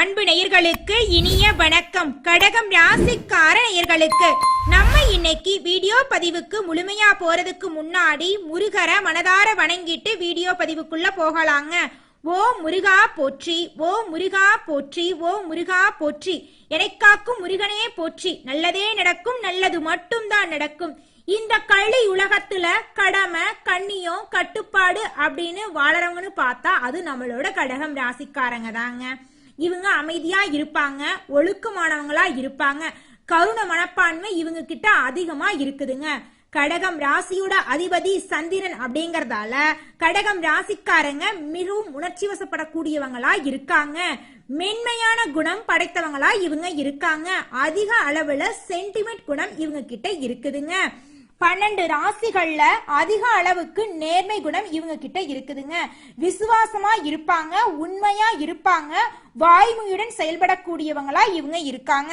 அன்பு நேயர்களுக்கு இனிய வணக்கம். கடகம் ராசிக்கார நேயர்களுக்கு. நம்ம இன்னைக்கு வீடியோ பதிவுக்கு முழுமையா போறதுக்கு முன்னாடி முருகரை மனதார வணங்கிட்டு வீடியோ பதிவுக்குள்ள போகலாங்க. ஓ முருகா போற்றி ஓ முருகா போற்றி ஓ முருகா போற்றி. எனக்காக்கும் முருகனே போற்றி. நல்லதே நடக்கும் நல்லது மட்டும்தான் நடக்கும். இந்த கள்ளி உலகத்துல கடமை கண்ணியம் கட்டுப்பாடு அப்படின்னு வாழறவங்கன்னு பார்த்தா அது நம்மளோட கடகம் ராசிக்காரங்க தாங்க. இவங்க அமைதியா இருப்பாங்க ஒழுக்கமானவங்களா இருப்பாங்க. கருண மனப்பான்மை இவங்க கிட்ட அதிகமா இருக்குதுங்க. கடகம் ராசியோட அதிபதி சந்திரன் அப்படிங்கறதால கடகம் ராசிக்காரங்க மிகவும் உணர்ச்சி வசப்படக்கூடியவங்களா இருக்காங்க. மென்மையான குணம் படைத்தவங்களா இவங்க இருக்காங்க. அதிக அளவுல சென்டிமெண்ட் குணம் இவங்க கிட்ட இருக்குதுங்க. பன்னெண்டு ராசிகள்ல அதிக அளவுக்கு நேர்மை குணம் இவங்க கிட்ட இருக்குதுங்க. விசுவாசமா இருப்பாங்க உண்மையா இருப்பாங்க வாய்மையுடன் செயல்படக்கூடியவங்களா இவங்க இருக்காங்க.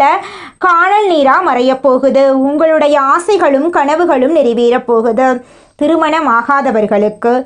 காணல் நீரா மறையப் போகுது. உங்களுடைய ஆசைகளும் கனவுகளும் நிறைவேறப் போகுது. திருமணம் ஆகாதவர்களுக்கு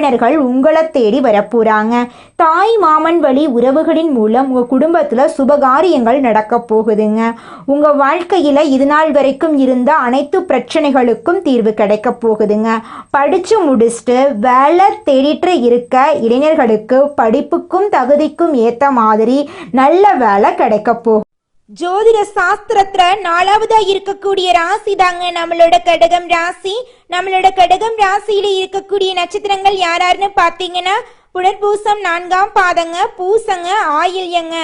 உறவினர்கள் உங்களை தேடி வரப்போறாங்க. தாய் மாமன் வழி உறவுகளின் மூலம் உங்க குடும்பத்துல சுபகாரியங்கள் நடக்க போகுதுங்க. உங்க வாழ்க்கையில இது நாள் வரைக்கும் இருந்த அனைத்து பிரச்சனைகளுக்கும் தீர்வு கிடைக்க போகுதுங்க. படிச்சு முடிச்சுட்டு வேலை தேடிட்டு இருக்க இளைஞர்களுக்கு படிப்புக்கும் தகுதிக்கும் ஏத்த மாதிரி நல்ல வேலை கிடைக்க போகுது. ஜோதிட சாஸ்திரத்துல நாலாவதா இருக்கக்கூடிய ராசி தாங்க நம்மளோட கடகம் ராசி. நம்மளோட கடகம் ராசியில இருக்கக்கூடிய நட்சத்திரங்கள் யாராருன்னு பாத்தீங்கன்னா புனர்பூசம் நான்காம் பாதங்க பூசங்க ஆயில்யங்க.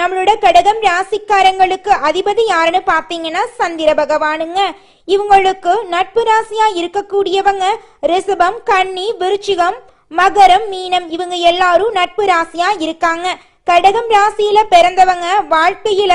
நம்மளோட கடகம் ராசிக்காரங்களுக்கு அதிபதி யாருன்னு பாத்தீங்கன்னா சந்திர பகவானுங்க. இவங்களுக்கு நட்பு ராசியா இருக்கக்கூடியவங்க ரிசபம் கன்னி விருச்சிகம் மகரம் மீனம் இவங்க எல்லாரும் நட்பு ராசியா இருக்காங்க. கடகம் ராசியில பிறந்தவங்க வாழ்க்கையில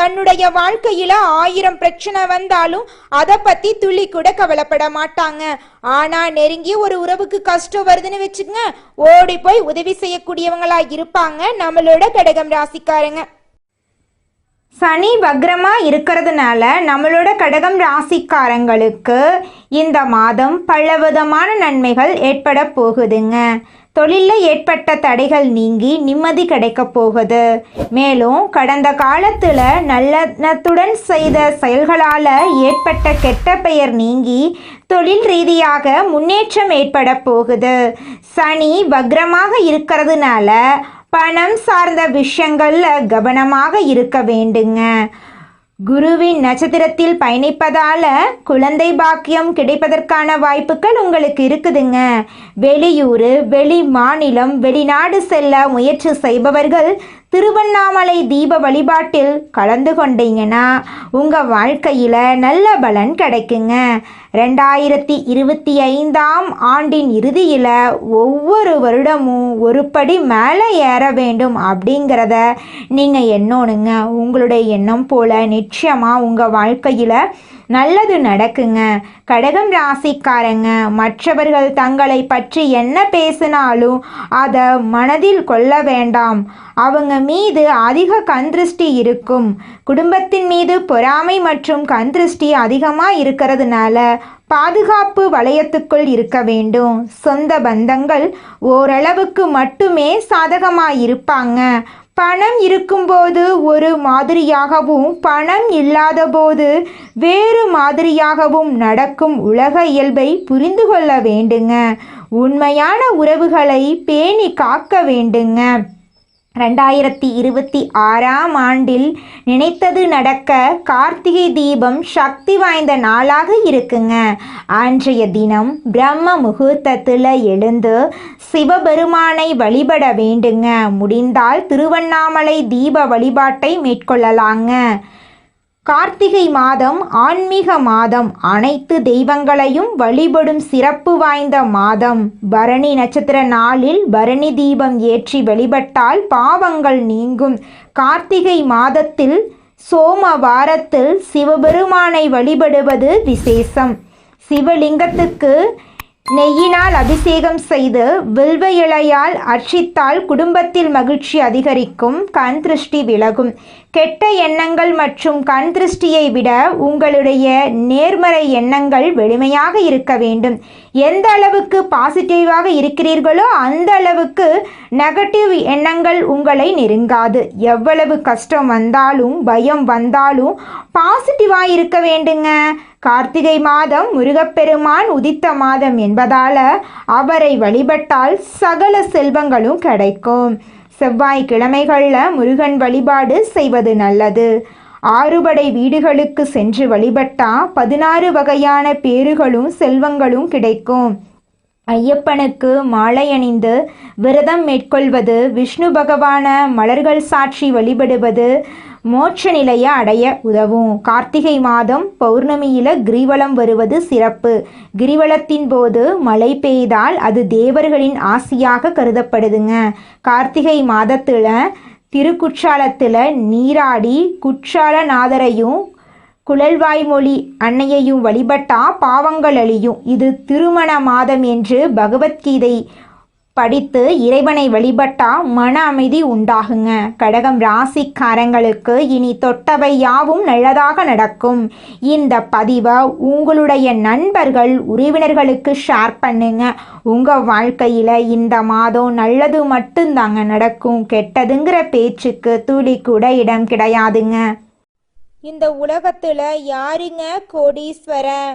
தன்னுடைய வாழ்க்கையில ஆயிரம் பிரச்சனை வந்தாலும் அதை பத்தி துளி கூட கவலைப்பட மாட்டாங்க. ஆனா நெருங்கி ஒரு உறவுக்கு கஷ்டம் வருதுன்னு வச்சுக்கங்க ஓடி போய் உதவி செய்யக்கூடியவங்களா இருப்பாங்க. நம்மளோட கடகம் ராசிக்காரங்க. சனி வக்ரமா இருக்கிறதுனால நம்மளோட கடகம் ராசிக்காரங்களுக்கு இந்த மாதம் பலவிதமான நன்மைகள் ஏற்பட போகுதுங்க. தொழிலில் ஏற்பட்ட தடைகள் நீங்கி நிம்மதி கிடைக்கப் போகுது. மேலும் கடந்த காலத்தில் நல்லத்துடன் செய்த செயல்களால் ஏற்பட்ட கெட்ட பெயர் நீங்கி தொழில் ரீதியாக முன்னேற்றம் ஏற்பட போகுது. சனி வக்ரமாக இருக்கிறதுனால பணம் சார்ந்த விஷயங்களில் கவனமாக இருக்க வேண்டுங்க. குருவின் நட்சத்திரத்தில் பயணிப்பதால குழந்தை பாக்கியம் கிடைப்பதற்கான வாய்ப்புகள் உங்களுக்கு இருக்குதுங்க. வெளியூர் வெளி மாநிலம் வெளிநாடு செல்ல முயற்சி செய்பவர்கள் திருவண்ணாமலை தீப வழிபாட்டில் கலந்து கொண்டீங்கன்னா உங்கள் வாழ்க்கையில் நல்ல பலன் கிடைக்குங்க. ரெண்டாயிரத்தி இருபத்தி ஐந்தாம் ஆண்டின் இறுதியில் ஒவ்வொரு வருடமும் ஒரு படி மேலே ஏற வேண்டும் அப்படிங்கிறத நீங்கள் எண்ணணுங்க. உங்களுடைய எண்ணம் போல் நிச்சயமாக உங்கள் வாழ்க்கையில் நல்லது நடக்குங்க. கடகம் ராசிக்காரங்க மற்றவர்கள் தங்களை பற்றி என்ன பேசினாலும் அதை மனதில் கொள்ள வேண்டாம். அவங்க மீது அதிக கண்திருஷ்டி இருக்கும். குடும்பத்தின் மீது பொறாமை மற்றும் கண்திருஷ்டி அதிகமாக இருக்கிறதுனால பாதுகாப்பு வளையத்துக்குள் இருக்க வேண்டும். சொந்த பந்தங்கள் ஓரளவுக்கு மட்டுமே சாதகமாக இருப்பாங்க பணம் இருக்கும்போது ஒரு மாதிரியாகவும் பணம் இல்லாதபோது வேறு மாதிரியாகவும் நடக்கும் உலக இயல்பை புரிந்து கொள்ள வேண்டுங்க. உண்மையான உறவுகளை பேணி காக்க வேண்டுங்க. ரெண்டாயிரத்தி இருபத்தி ஆறாம் ஆண்டில் நினைத்தது நடக்க கார்த்திகை தீபம் சக்தி வாய்ந்த நாளாக இருக்குங்க. அன்றைய தினம் பிரம்ம முகூர்த்தத்தில் எழுந்து சிவபெருமானை வழிபட வேண்டுங்க. முடிந்தால் திருவண்ணாமலை தீப வழிபாட்டை மேற்கொள்ளலாங்க. கார்த்திகை மாதம் ஆன்மீக மாதம். அனைத்து தெய்வங்களையும் வழிபடும் சிறப்பு வாய்ந்த மாதம். பரணி நட்சத்திர நாளில் பரணி தீபம் ஏற்றி வழிபட்டால் பாவங்கள் நீங்கும். கார்த்திகை மாதத்தில் சோம வாரத்தில் சிவபெருமானை வழிபடுவது விசேஷம். சிவலிங்கத்துக்கு நெய்யினால் அபிஷேகம் செய்து வில்வ இலையால் அர்ச்சித்தால் குடும்பத்தில் மகிழ்ச்சி அதிகரிக்கும். கண் திருஷ்டி விலகும். கெட்ட எண்ணங்கள் மற்றும் கண் திருஷ்டியை விட உங்களுடைய நேர்மறை எண்ணங்கள் வெளிமையாக இருக்க வேண்டும். எந்த அளவுக்கு பாசிட்டிவாக இருக்கிறீர்களோ அந்த அளவுக்கு நெகட்டிவ் எண்ணங்கள் உங்களை நெருங்காது. எவ்வளவு கஷ்டம் வந்தாலும் பயம் வந்தாலும் பாசிட்டிவாக இருக்க வேண்டுங்க. கார்த்திகை மாதம் முருகப்பெருமான் உதித்த மாதம் என்பதால் அவரை வழிபட்டால் சகல செல்வங்களும் கிடைக்கும். செவ்வாய் கிழமைகளில் முருகன் வழிபாடு செய்வது நல்லது. ஆறுபடை வீடுகளுக்கு சென்று வழிபட்டா பதினாறு வகையான பேறுகளும் செல்வங்களும் கிடைக்கும். ஐயப்பனுக்கு மாலை அணிந்து விரதம் மேற்கொள்வது விஷ்ணு பகவான மலர்கள் சாட்சி வழிபடுவது மோட்ச நிலையை அடைய உதவும். கார்த்திகை மாதம் பௌர்ணமியில கிரிவலம் வருவது சிறப்பு. கிரிவலத்தின் போது மழை பெய்தால் அது தேவர்களின் ஆசியாக கருதப்படுதுங்க. கார்த்திகை மாதத்தில் திருக்குற்றாலத்தில் நீராடி குற்றாலநாதரையும் குழல்வாய்மொழி அன்னையையும் வழிபட்டா பாவங்கள் அழியும். இது திருமண மாதம் என்று பகவத்கீதை படித்து இறைவனை வழிபட்டா மன அமைதி உண்டாகுங்க. கடகம் ராசிக்காரங்களுக்கு இனி தொட்டவை யாவும் நல்லதாக நடக்கும். இந்த பதிவை உங்களுடைய நண்பர்கள் உறவினர்களுக்கு ஷேர் பண்ணுங்க. உங்கள் வாழ்க்கையில் இந்த மாதம் நல்லது மட்டும்தாங்க நடக்கும். கெட்டதுங்கிற பேச்சுக்கு துளி கூட இடம் கிடையாதுங்க. இந்த உலகத்துல யாருங்க கோடீஸ்வரன்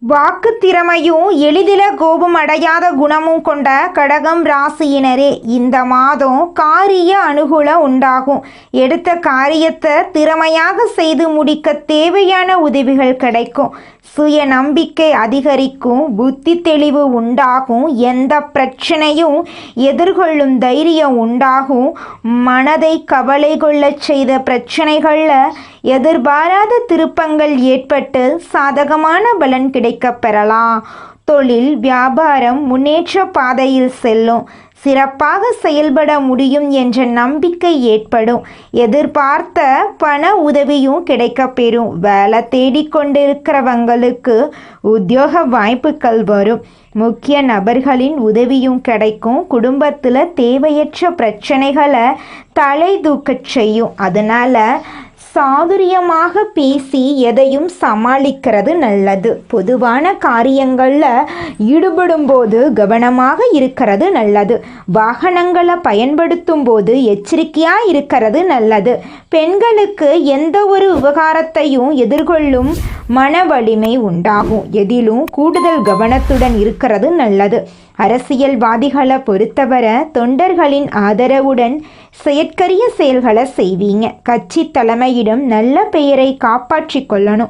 வாக்கு திறமையும் எளிதில கோபம் அடையாத குணமும் கொண்ட கடகம் ராசியினரே இந்த மாதம் காரிய அனுகூலம் உண்டாகும். எடுத்த காரியத்தை திறமையாக செய்து முடிக்க தேவையான உதவிகள் கிடைக்கும். சுய நம்பிக்கை அதிகரிக்கும் புத்தி தெளிவு உண்டாகும் எந்த பிரச்சனையும் எதிர்கொள்ளும் தைரியம் உண்டாகும். மனதை கவலை கொள்ளச் செய்த பிரச்சனைகளில் எதிர்பாராத திருப்பங்கள் ஏற்பட்டு சாதகமான பலன் கிடைக்கப் பெறலாம் தொழில் வியாபாரம் முன்னேற்ற பாதையில் செல்லும். சிறப்பாக செயல்பட முடியும் என்ற நம்பிக்கை ஏற்படும். எதிர்பார்த்த பண உதவியும் கிடைக்கப்பெறும். வேலை தேடிக்கொண்டிருக்கிறவங்களுக்கு உத்தியோக வாய்ப்புகள் வரும். முக்கிய நபர்களின் உதவியும் கிடைக்கும். குடும்பத்தில் தேவையற்ற பிரச்சனைகளை தலை தூக்கச் செய்யும். அதனால் சாதுரியமாக பேசி எதையும் சமாளிக்கிறது நல்லது. பொதுவான காரியங்களில் ஈடுபடும் போது கவனமாக இருக்கிறது நல்லது. வாகனங்களை பயன்படுத்தும் போது எச்சரிக்கையாக இருக்கிறது நல்லது. பெண்களுக்கு எந்த ஒரு விவகாரத்தையும் எதிர்கொள்ளும் மன வலிமை உண்டாகும். எதிலும் கூடுதல் கவனத்துடன் இருக்கிறது நல்லது. அரசியல்வாதிகளை பொறுத்தவரை தொண்டர்களின் ஆதரவுடன் செயற்கரிய செயல்களை செய்வீங்க. கட்சி தலைமையிடம் நல்ல பெயரை காப்பாற்றிக் கொள்ளணும்.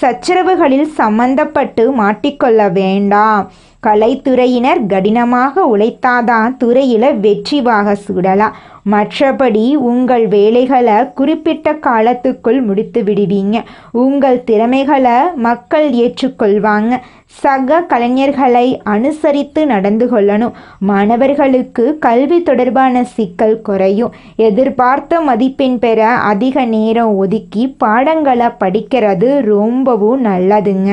சச்சரவுகளில் சம்பந்தப்பட்டு மாட்டிக்கொள்ள வேண்டாம். கலைத்துறையினர் கடினமாக உழைத்தாதான் துறையில் வெற்றி வாக சூடலாம் மற்றபடி உங்கள் வேலைகளை குறிப்பிட்ட காலத்துக்குள் முடித்து விடுவீங்க. உங்கள் திறமைகளை மக்கள் ஏற்றுக்கொள்வாங்க. சக கலைஞர்களை அனுசரித்து நடந்து கொள்ளணும். மாணவர்களுக்கு கல்வி தொடர்பான சிக்கல் குறையும். எதிர்பார்த்த மதிப்பெண் பெற அதிக நேரம் ஒதுக்கி பாடங்களை படிக்கிறது ரொம்பவும் நல்லதுங்க.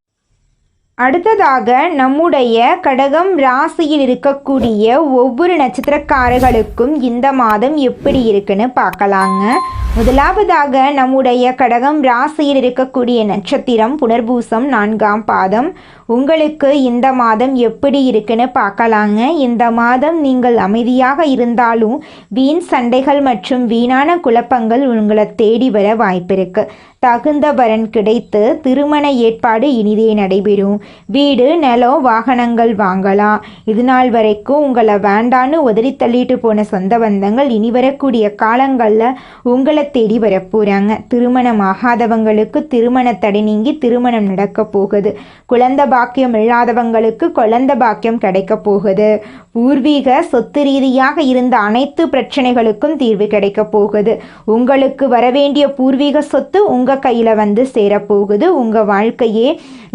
அடுத்ததாக நம்முடைய கடகம் ராசியில் இருக்கக்கூடிய ஒவ்வொரு நட்சத்திரக்காரர்களுக்கும் இந்த மாதம் எப்படி இருக்குன்னு பார்க்கலாங்க. முதலாவதாக நம்முடைய கடகம் ராசியில் இருக்கக்கூடிய நட்சத்திரம் புனர்பூசம் நான்காம் பாதம். உங்களுக்கு இந்த மாதம் எப்படி இருக்குன்னு பார்க்கலாங்க. இந்த மாதம் நீங்கள் அமைதியாக இருந்தாலும் வீண் சண்டைகள் மற்றும் வீணான குழப்பங்கள் உங்களை தேடி வர வாய்ப்பிருக்கு தகுந்த வரன் கிடைத்து திருமண ஏற்பாடு இனிதே நடைபெறும். வீடு நிலம் வாகனங்கள் வாங்கலாம். இது நாள் வரைக்கும் உங்களை வேண்டான்னு உதறி தள்ளிட்டு போன சொந்த பந்தங்கள் இனி வரக்கூடிய காலங்களில் உங்களை தேடி வரப்போகிறாங்க திருமணம் ஆகாதவங்களுக்கு திருமண தடை நீங்கி திருமணம் நடக்க போகுது. குழந்த பாக்கியம் இல்லாதவங்களுக்கு குழந்த பாக்கியம் கிடைக்க போகுது. பூர்வீக சொத்து ரீதியாக இருந்த அனைத்து பிரச்சனைகளுக்கும் தீர்வு கிடைக்க போகுது. உங்களுக்கு வரவேண்டிய பூர்வீக சொத்து உங்கள் கையில் வந்து சேரப்போகுது உங்கள் வாழ்க்கையே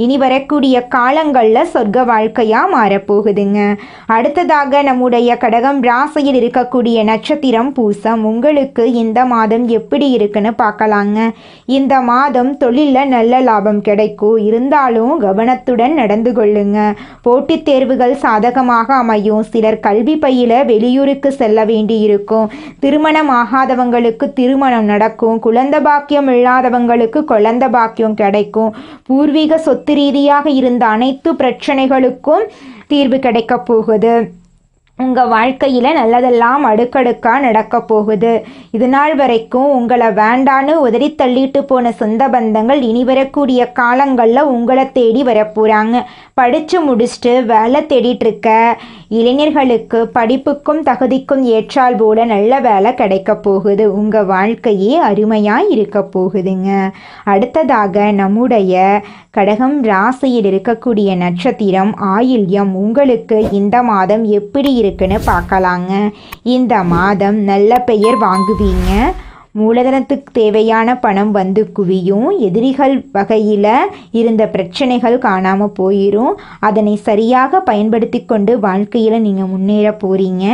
இனி வரக்கூடிய காலங்களில் சொர்க்க வாழ்க்கையாக மாறப்போகுதுங்க அடுத்ததாக நம்முடைய கடகம் ராசியில் இருக்கக்கூடிய நட்சத்திரம் பூசம். உங்களுக்கு இந்த மாதம் எப்படி இருக்குன்னு பார்க்கலாங்க. இந்த மாதம் தொழிலில் நல்ல லாபம் கிடைக்கும். இருந்தாலும் கவனத்துடன் நடந்து கொள்ளுங்க. போட்டித் தேர்வுகள் சாதகமாக அமையும். சிலர் கல்வி பயில வெளியூருக்கு செல்ல வேண்டியிருக்கும். திருமணம் ஆகாதவங்களுக்கு திருமணம் நடக்கும். குழந்த பாக்கியம் இல்லாதவங்களுக்கு குழந்த பாக்கியம் கிடைக்கும். பூர்வீக சொத்து ரீதியாக இருந்த அனைத்து பிரச்சனைகளுக்கும் தீர்வு கிடைக்கப் போகுது. உங்கள் வாழ்க்கையில் நல்லதெல்லாம் அடுக்கடுக்காக நடக்க போகுது. இது நாள் வரைக்கும் உங்களை வேண்டான்னு உதறி தள்ளிட்டு போன சொந்த பந்தங்கள் இனி வரக்கூடிய காலங்களில் உங்களை தேடி வரப்போகிறாங்க படித்து முடிச்சுட்டு வேலை தேடிட்டுருக்க இளைஞர்களுக்கு படிப்புக்கும் தகுதிக்கும் ஏற்றால் போல நல்ல வேலை கிடைக்க போகுது. உங்கள் வாழ்க்கையே அருமையாக இருக்க போகுதுங்க. அடுத்ததாக நம்முடைய கடகம் ராசியில் இருக்கக்கூடிய நட்சத்திரம் ஆயில்யம். உங்களுக்கு இந்த மாதம் எப்படி இருக்குன்னு பார்க்கலாங்க. இந்த மாதம் நல்ல பெயர் வாங்குவீங்க. மூலதனத்துக்கு தேவையான பணம் வந்து குவியும். எதிரிகள் வகையில் இருந்த பிரச்சனைகள் காணாமல் போயிடும் அதனை சரியாக பயன்படுத்தி கொண்டு வாழ்க்கையில் நீங்கள் முன்னேற போகிறீங்க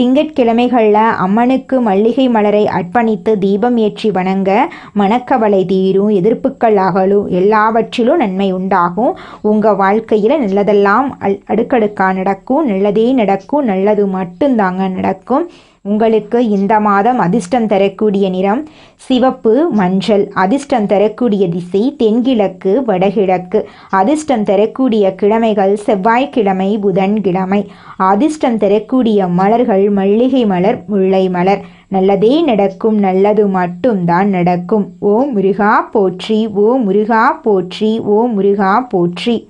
திங்கட்கிழமைகளில் அம்மனுக்கு மல்லிகை மலரை அர்ப்பணித்து தீபம் ஏற்றி வணங்க மனக்கவலை தீரும். எதிர்ப்புகள் அகலும். எல்லாவற்றிலும் நன்மை உண்டாகும். உங்கள் வாழ்க்கையில் நல்லதெல்லாம் அல் அடுக்கடுக்காக நடக்கும். நல்லதே நடக்கும். நல்லது மட்டும்தாங்க நடக்கும். உங்களுக்கு இந்த மாதம் அதிர்ஷ்டம் தரக்கூடிய நிறம் சிவப்பு மஞ்சள். அதிர்ஷ்டம் தரக்கூடிய திசை தென்கிழக்கு வடகிழக்கு. அதிர்ஷ்டம் தரக்கூடிய கிழமைகள் செவ்வாய்க்கிழமை புதன்கிழமை. அதிர்ஷ்டம் தரக்கூடிய மலர்கள் மல்லிகை மலர் முல்லை மலர். நல்லதே நடக்கும் நல்லது மட்டும்தான் நடக்கும். ஓ முருகா போற்றி ஓ முருகா போற்றி ஓ முருகா போற்றி.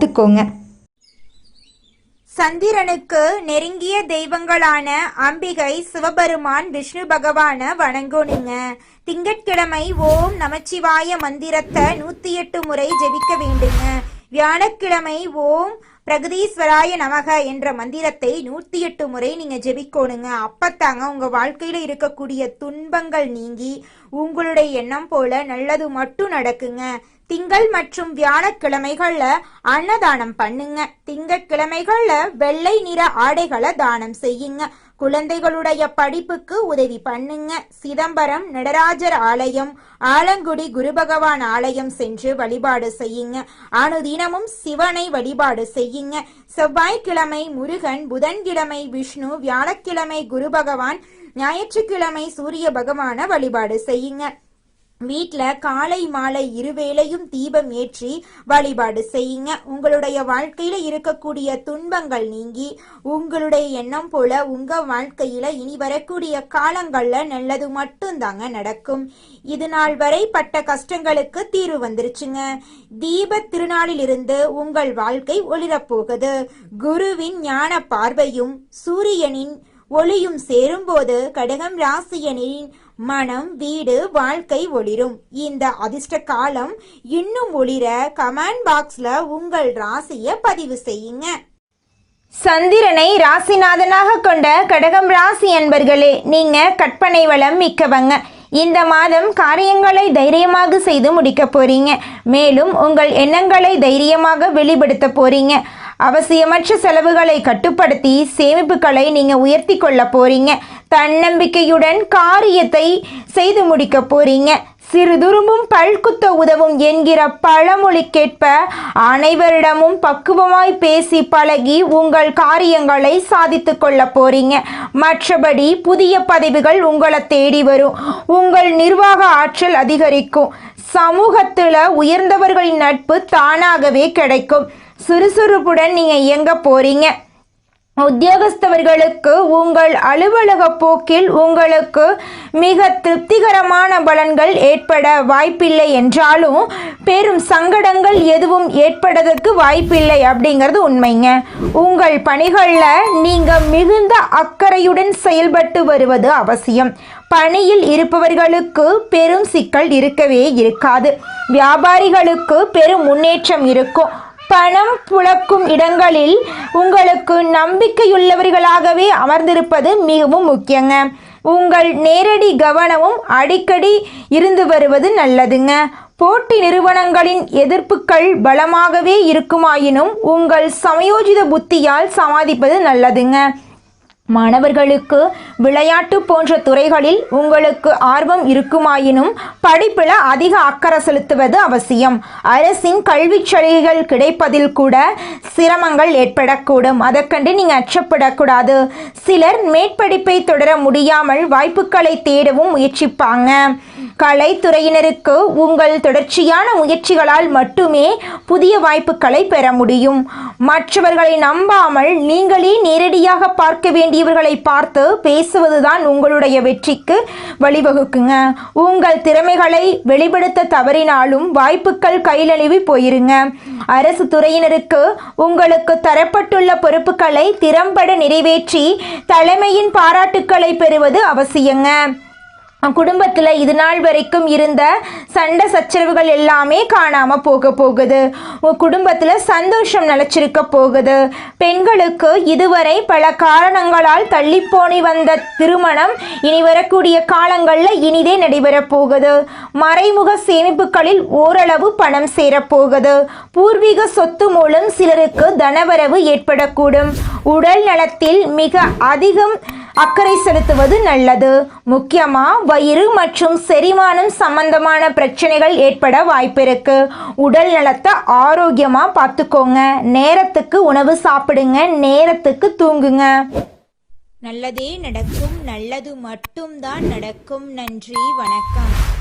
பார்த்துக்கோங்க. சந்திரனுக்கு நெருங்கிய தெய்வங்களான அம்பிகை சிவபெருமான் விஷ்ணு பகவான வணங்கணுங்க. திங்கட்கிழமை ஓம் நமச்சிவாய மந்திரத்தை நூத்தி எட்டு முறை ஜெபிக்க வேண்டுங்க. வியாழக்கிழமை ஓம் பிரகதீஸ்வராய நமக என்ற மந்திரத்தை நூத்தி எட்டு முறை நீங்க ஜெபிக்கோணுங்க. அப்பத்தாங்க உங்க வாழ்க்கையில இருக்கக்கூடிய துன்பங்கள் நீங்கி உங்களுடைய எண்ணம் போல நல்லது மட்டும் நடக்குங்க. திங்கள் மற்றும் வியாழக்கிழமைகள்ல அன்னதானம் பண்ணுங்க. திங்கட்கிழமைகள்ல வெள்ளை நிற ஆடைகளை தானம் செய்யுங்க. குழந்தைகளுடைய படிப்புக்கு உதவி பண்ணுங்க. சிதம்பரம் நடராஜர் ஆலயம் ஆலங்குடி குரு பகவான் ஆலயம் சென்று வழிபாடு செய்யுங்க. அனுதினமும் சிவனை வழிபாடு செய்யுங்க. செவ்வாய்க்கிழமை முருகன் புதன்கிழமை விஷ்ணு வியாழக்கிழமை குரு பகவான் ஞாயிற்றுக்கிழமை சூரிய பகவான வழிபாடு செய்யுங்க. வீட்ல காலை மாலை இருவேளையும் தீபம் ஏற்றி வழிபாடு செய்யுங்க. உங்களுடைய வாழ்க்கையில இருக்கக்கூடிய துன்பங்கள் நீங்கி உங்களுடைய எண்ணம் போல உங்க வாழ்க்கையில இனி வரக்கூடிய காலங்கள்ல நல்லது மட்டும்தாங்க நடக்கும். இது நாள் வரை பட்ட கஷ்டங்களுக்கு தீர்வு வந்துருச்சுங்க. தீப திருநாளிலிருந்து உங்கள் வாழ்க்கை ஒளிரப் போகுது குருவின் ஞான பார்வையும் சூரியனின் ஒளியும் சேரும்போது கடகம் ராசியனின் மனம் வீடு வாழ்க்கை ஒளிரும். இந்த அதிர்ஷ்ட காலம் இன்னும் ஒளிர கமெண்ட் பாக்ஸ்ல உங்கள் ராசிய பதிவு செய்யுங்க. சந்திரனை ராசிநாதனாக கொண்ட கடகம் ராசி என்பர்களே நீங்க கற்பனை வளம் மிக்கவங்க. இந்த மாதம் காரியங்களை தைரியமாக செய்து முடிக்க போறீங்க. மேலும் உங்கள் எண்ணங்களை தைரியமாக வெளிப்படுத்த போறீங்க. அவசியமற்ற செலவுகளை கட்டுப்படுத்தி சேமிப்புகளை நீங்க உயர்த்தி கொள்ள போறீங்க. தன்னம்பிக்கையுடன் காரியத்தை செய்து முடிக்க போறீங்க. சிறுதுரும்பும் பல்குத்த உதவும் என்கிற பழமொழிக்கேற்ப அனைவரிடமும் பக்குவமாய் பேசி பழகி உங்கள் காரியங்களை சாதித்து கொள்ள போறீங்க. மற்றபடி புதிய பதவிகள் உங்களை தேடி வரும். உங்கள் நிர்வாக ஆற்றல் அதிகரிக்கும். சமூகத்தில் உயர்ந்தவர்களின் நட்பு தானாகவே கிடைக்கும். சுறுசுறுப்புடன் நீங்க இயங்க போறீங்க. உத்தியோகஸ்தவர்களுக்கு உங்கள் அலுவலக போக்கில் உங்களுக்கு மிக திருப்திகரமான பலன்கள் ஏற்பட வாய்ப்பில்லை என்றாலும் பெரும் சங்கடங்கள் எதுவும் ஏற்படுவதற்கு வாய்ப்பில்லை அப்படிங்கிறது உண்மைங்க. உங்கள் பணிகளில் நீங்கள் மிகுந்த அக்கறையுடன் செயல்பட்டு வருவது அவசியம். பணியில் இருப்பவர்களுக்கு பெரும் சிக்கல் இருக்கவே இருக்காது. வியாபாரிகளுக்கு பெரும் முன்னேற்றம் இருக்கும். பணம் புழக்கும் இடங்களில் உங்களுக்கு நம்பிக்கையுள்ளவர்களாகவே அமர்ந்திருப்பது மிகவும் முக்கியங்க. உங்கள் நேரடி கவனமும் அடிக்கடி இருந்து வருவது நல்லதுங்க. போட்டி நிறுவனங்களின் எதிர்ப்புகள் பலமாகவே இருக்குமாயினும் உங்கள் சமயோஜித புத்தியால் சமாளிப்பது நல்லதுங்க. மாணவர்களுக்கு விளையாட்டு போன்ற துறைகளில் உங்களுக்கு ஆர்வம் இருக்குமாயினும் படிப்பில் அதிக அக்கறை செலுத்துவது அவசியம். அரசின் கல்விச் சலுகைகள் கிடைப்பதில் கூட சிரமங்கள் ஏற்படக்கூடும். அதற்கண்டு நீங்கள் அச்சப்படக்கூடாது. சிலர் மேற்படிப்பை தொடர முடியாமல் வாய்ப்புகளை தேடவும் முயற்சிப்பாங்க. கலைத்துறையினருக்கு உங்கள் தொடர்ச்சியான முயற்சிகளால் மட்டுமே புதிய வாய்ப்புகளை பெற முடியும். மற்றவர்களை நம்பாமல் நீங்களே நேரடியாக பார்க்க வேண்டியவர்களை பார்த்து பேசுவதுதான் உங்களுடைய வெற்றிக்கு வழிவகுக்குங்க. உங்கள் திறமைகளை வெளிப்படுத்த தவறினாலும் வாய்ப்புகள் கையிலழுவி போயிருங்க. அரசு துறையினருக்கு உங்களுக்கு தரப்பட்டுள்ள பொறுப்புகளை திறம்பட நிறைவேற்றி தலைமையின் பாராட்டுக்களை பெறுவது அவசியங்க. குடும்பத்தில் இது நாள் வரைக்கும் இருந்த சண்டை சச்சரவுகள் எல்லாமே காணாமல் போக போகுது. குடும்பத்தில் சந்தோஷம் நிலச்சிருக்க போகுது. பெண்களுக்கு இதுவரை பல காரணங்களால் தள்ளிப்போனி வந்த திருமணம் இனி வரக்கூடிய காலங்களில் இனிதே நடைபெறப் போகுது. மறைமுக சேமிப்புகளில் ஓரளவு பணம் சேரப்போகுது பூர்வீக சொத்து மூலம் சிலருக்கு தனவரவு ஏற்படக்கூடும். உடல் நலத்தில் மிக அதிகம் அக்கறை செலுத்துவது நல்லது. முக்கியமாக வயிறு மற்றும் செரிமானம் சம்பந்தமான பிரச்சனைகள் ஏற்பட வாய்ப்பிருக்கு. உடல் நலத்தை ஆரோக்கியமாக பார்த்துக்கோங்க. நேரத்துக்கு உணவு சாப்பிடுங்க. நேரத்துக்கு தூங்குங்க. நல்லதே நடக்கும். நல்லது மட்டும்தான் நடக்கும். நன்றி. வணக்கம்.